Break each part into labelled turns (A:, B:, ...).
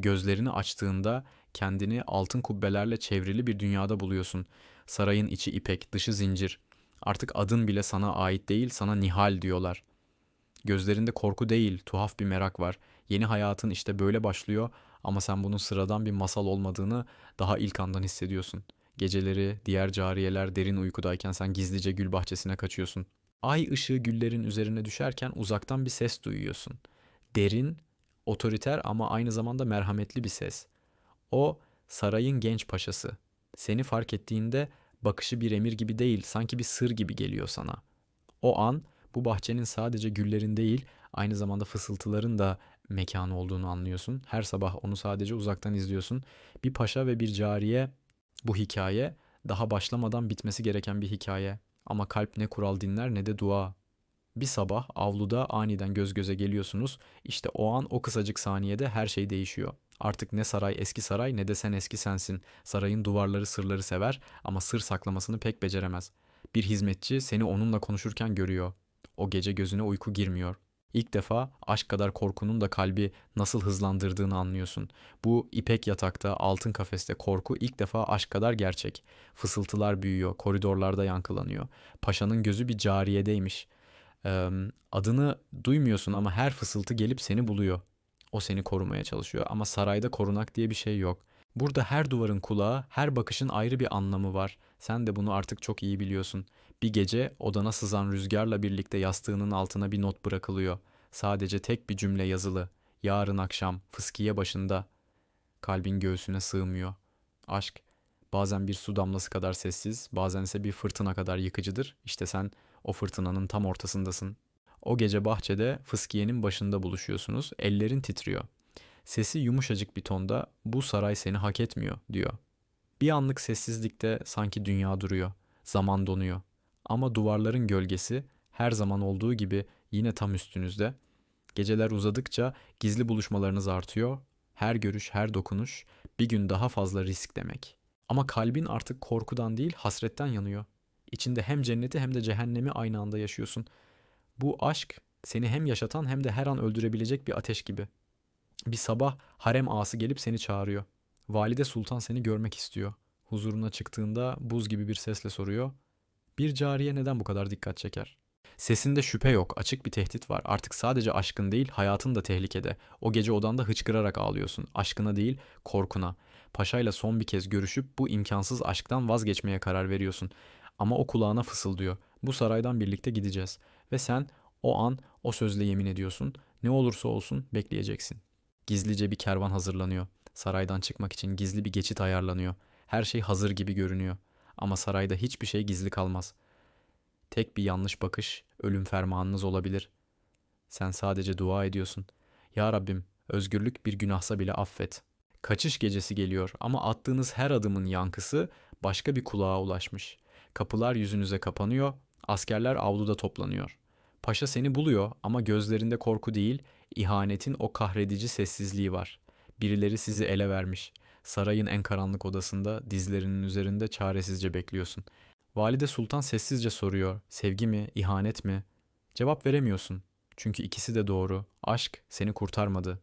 A: Gözlerini açtığında kendini altın kubbelerle çevrili bir dünyada buluyorsun. Sarayın içi ipek, dışı zincir. Artık adın bile sana ait değil, sana Nihal diyorlar. Gözlerinde korku değil, tuhaf bir merak var. Yeni hayatın işte böyle başlıyor ama sen bunun sıradan bir masal olmadığını daha ilk andan hissediyorsun. Geceleri diğer cariyeler derin uykudayken sen gizlice gül bahçesine kaçıyorsun. Ay ışığı güllerin üzerine düşerken uzaktan bir ses duyuyorsun. Derin, otoriter ama aynı zamanda merhametli bir ses. O sarayın genç paşası. Seni fark ettiğinde bakışı bir emir gibi değil, sanki bir sır gibi geliyor sana. O an bu bahçenin sadece güllerin değil, aynı zamanda fısıltıların da mekanı olduğunu anlıyorsun. Her sabah onu sadece uzaktan izliyorsun. Bir paşa ve bir cariye bu hikaye daha başlamadan bitmesi gereken bir hikaye. Ama kalp ne kural dinler ne de dua. Bir sabah avluda aniden göz göze geliyorsunuz. İşte o an o kısacık saniyede her şey değişiyor. Artık ne saray eski saray ne de sen eski sensin. Sarayın duvarları sırları sever ama sır saklamasını pek beceremez. Bir hizmetçi seni onunla konuşurken görüyor. O gece gözüne uyku girmiyor. İlk defa aşk kadar korkunun da kalbi nasıl hızlandırdığını anlıyorsun. Bu ipek yatakta, altın kafeste korku ilk defa aşk kadar gerçek. Fısıltılar büyüyor, koridorlarda yankılanıyor. Paşanın gözü bir cariyedeymiş. Adını duymuyorsun ama her fısıltı gelip seni buluyor. O seni korumaya çalışıyor ama sarayda korunak diye bir şey yok. Burada her duvarın kulağı, her bakışın ayrı bir anlamı var. Sen de bunu artık çok iyi biliyorsun. Bir gece odana sızan rüzgarla birlikte yastığının altına bir not bırakılıyor. Sadece tek bir cümle yazılı. Yarın akşam fıskiye başında. Kalbin göğsüne sığmıyor. Aşk bazen bir su damlası kadar sessiz, bazen ise bir fırtına kadar yıkıcıdır. İşte sen o fırtınanın tam ortasındasın. O gece bahçede fıskiyenin başında buluşuyorsunuz. Ellerin titriyor. Sesi yumuşacık bir tonda bu saray seni hak etmiyor diyor. Bir anlık sessizlikte sanki dünya duruyor. Zaman donuyor. Ama duvarların gölgesi her zaman olduğu gibi yine tam üstünüzde. Geceler uzadıkça gizli buluşmalarınız artıyor. Her görüş, her dokunuş bir gün daha fazla risk demek. Ama kalbin artık korkudan değil hasretten yanıyor. İçinde hem cenneti hem de cehennemi aynı anda yaşıyorsun. Bu aşk seni hem yaşatan hem de her an öldürebilecek bir ateş gibi. Bir sabah harem ağası gelip seni çağırıyor. Valide Sultan seni görmek istiyor. Huzuruna çıktığında buz gibi bir sesle soruyor. Bir cariye neden bu kadar dikkat çeker? Sesinde şüphe yok, açık bir tehdit var. Artık sadece aşkın değil, hayatın da tehlikede. O gece odanda hıçkırarak ağlıyorsun. Aşkına değil, korkuna. Paşayla son bir kez görüşüp bu imkansız aşktan vazgeçmeye karar veriyorsun. Ama o kulağına fısıldıyor. Bu saraydan birlikte gideceğiz. Ve sen o an o sözle yemin ediyorsun. Ne olursa olsun bekleyeceksin. Gizlice bir kervan hazırlanıyor. Saraydan çıkmak için gizli bir geçit ayarlanıyor. Her şey hazır gibi görünüyor. Ama sarayda hiçbir şey gizli kalmaz. Tek bir yanlış bakış ölüm fermanınız olabilir. Sen sadece dua ediyorsun. Ya Rabbim, özgürlük bir günahsa bile affet. Kaçış gecesi geliyor ama attığınız her adımın yankısı başka bir kulağa ulaşmış. Kapılar yüzünüze kapanıyor, askerler avluda toplanıyor. Paşa seni buluyor ama gözlerinde korku değil, ihanetin o kahredici sessizliği var. Birileri sizi ele vermiş. Sarayın en karanlık odasında dizlerinin üzerinde çaresizce bekliyorsun. Valide Sultan sessizce soruyor. Sevgi mi, ihanet mi? Cevap veremiyorsun. Çünkü ikisi de doğru. Aşk seni kurtarmadı.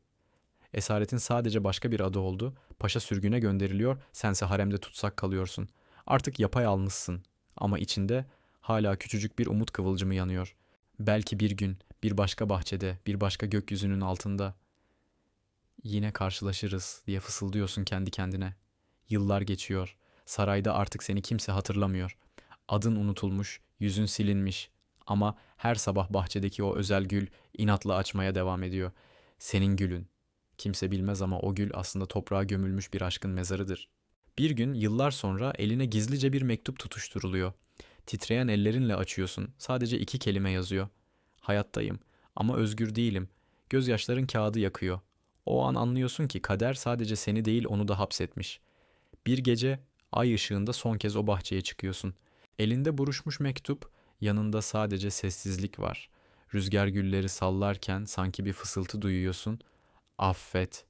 A: Esaretin sadece başka bir adı oldu. Paşa sürgüne gönderiliyor, sense haremde tutsak kalıyorsun. Artık yapayalnızsın. Ama içinde hala küçücük bir umut kıvılcımı yanıyor. Belki bir gün, bir başka bahçede, bir başka gökyüzünün altında yine karşılaşırız diye fısıldıyorsun kendi kendine. Yıllar geçiyor. Sarayda artık seni kimse hatırlamıyor. Adın unutulmuş, yüzün silinmiş. Ama her sabah bahçedeki o özel gül inatla açmaya devam ediyor. Senin gülün. Kimse bilmez ama o gül aslında toprağa gömülmüş bir aşkın mezarıdır. Bir gün yıllar sonra eline gizlice bir mektup tutuşturuluyor. Titreyen ellerinle açıyorsun. Sadece iki kelime yazıyor. Hayattayım ama özgür değilim. Gözyaşların kağıdı yakıyor. O an anlıyorsun ki kader sadece seni değil onu da hapsetmiş. Bir gece ay ışığında son kez o bahçeye çıkıyorsun. Elinde buruşmuş mektup, yanında sadece sessizlik var. Rüzgar gülleri sallarken sanki bir fısıltı duyuyorsun. Affet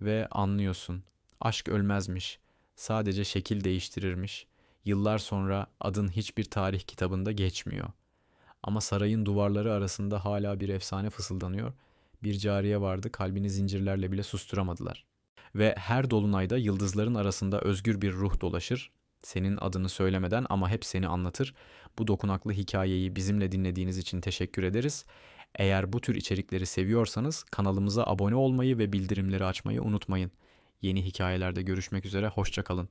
A: ve anlıyorsun. Aşk ölmezmiş. Sadece şekil değiştirirmiş. Yıllar sonra adın hiçbir tarih kitabında geçmiyor. Ama sarayın duvarları arasında hala bir efsane fısıldanıyor. Bir cariye vardı, kalbini zincirlerle bile susturamadılar. ve her dolunayda yıldızların arasında özgür bir ruh dolaşır. Senin adını söylemeden ama hep seni anlatır. Bu dokunaklı hikayeyi bizimle dinlediğiniz için teşekkür ederiz. Eğer bu tür içerikleri seviyorsanız kanalımıza abone olmayı ve bildirimleri açmayı unutmayın. Yeni hikayelerde görüşmek üzere, hoşçakalın.